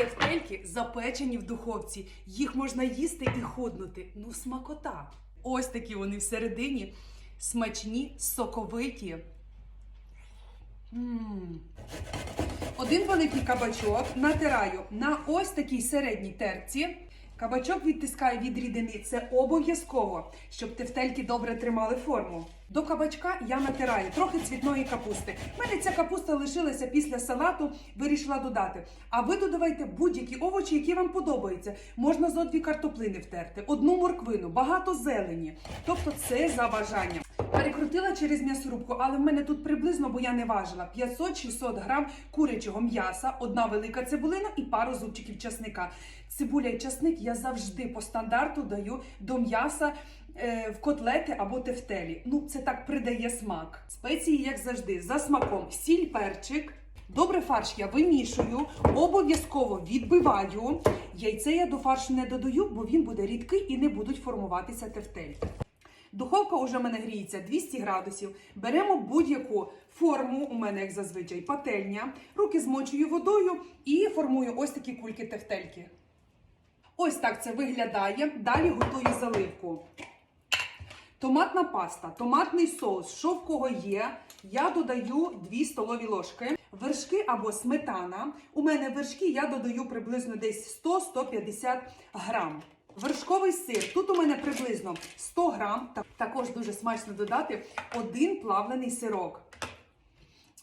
Тефтельки запечені в духовці. Їх можна їсти і худнути. Ну, смакота. Ось такі вони всередині. Смачні, соковиті. М. Один великий кабачок натираю на ось такій середній терці. Кабачок відтискаю від рідини. Це обов'язково, щоб тефтельки добре тримали форму. До кабачка я натираю трохи цвітної капусти. У мене ця капуста лишилася після салату, вирішила додати. А ви додавайте будь-які овочі, які вам подобаються. Можна зо дві картоплини втерти, одну морквину, багато зелені. Тобто це за бажанням. Перекрутила через м'ясорубку, але в мене тут приблизно, бо я не важила, 500-600 грам курячого м'яса, одна велика цибулина і пару зубчиків часника. Цибуля і часник я завжди по стандарту даю до м'яса е, в котлети або тефтелі. Ну, це так придає смак. Спеції, як завжди, за смаком сіль, перчик. Добре фарш я вимішую, обов'язково відбиваю. Яйце я до фаршу не додаю, бо він буде рідкий і не будуть формуватися тефтельки. Духовка уже в мене гріється 200 градусів. Беремо будь-яку форму, у мене, як зазвичай, пательня, руки змочую водою і формую ось такі кульки тефтельки. Ось так це виглядає. Далі готую заливку. Томатна паста, томатний соус, що в кого є, я додаю 2 столові ложки. Вершки або сметана. У мене вершки я додаю приблизно десь 100-150 грам. Вершковий сир. Тут у мене приблизно 100 грам. Так- Також дуже смачно додати один плавлений сирок.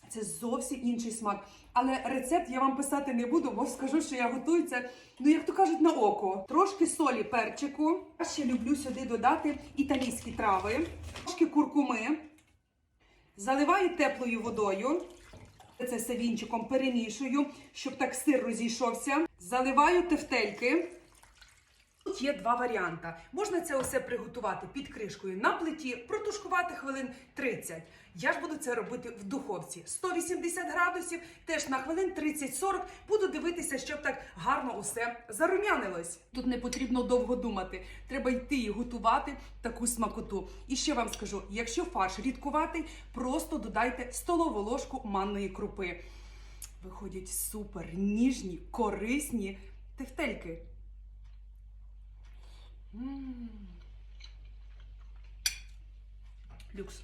Це зовсім інший смак. Але рецепт я вам писати не буду, бо скажу, що я готую це, ну як то кажуть, на око. Трошки солі перчику. Я ще люблю сюди додати італійські трави, трошки куркуми. Заливаю теплою водою. Це все вінчиком перемішую, щоб так сир розійшовся. Заливаю тефтельки. Тут є два варіанти. Можна це усе приготувати під кришкою на плиті, протушкувати хвилин 30. Я ж буду це робити в духовці 180 градусів, теж на хвилин 30-40 буду дивитися, щоб так гарно усе зарум'янилось. Тут не потрібно довго думати. Треба йти і готувати таку смакоту. І ще вам скажу: якщо фарш рідкуватий, просто додайте столову ложку манної крупи. Виходять супер ніжні, корисні тефтельки. Люкс.